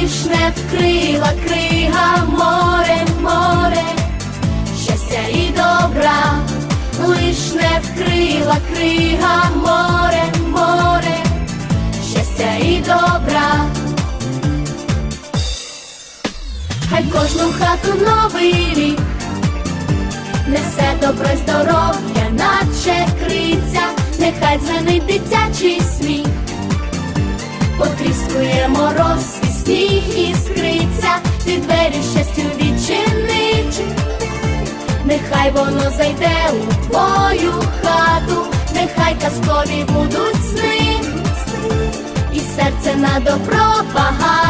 Лиш не вкрила крига. Море, море, щастя і добра, лиш не вкрила крига. Море, море щастя і добра. Хай кожну хату новий рік несе добро й здоров'я, наче криця, нехай дзвенить дитячий сміх, потріскує мороз сніг іскриться, ти двері щастю відчинить, нехай воно зайде у твою хату, нехай казкові будуть сни. І серце на добро багате,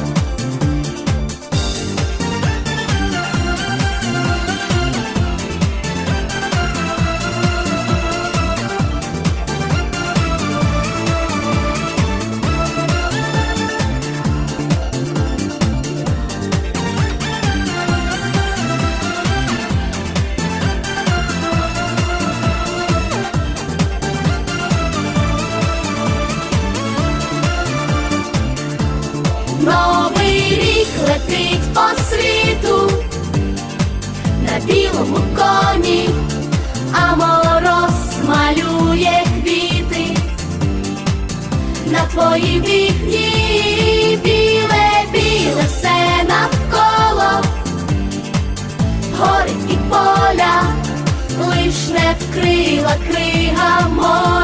По світу на білому коні, а мороз малює квіти на твої вікні, біле, біле все навколо, гори і поля, лиш не вкрила крига море,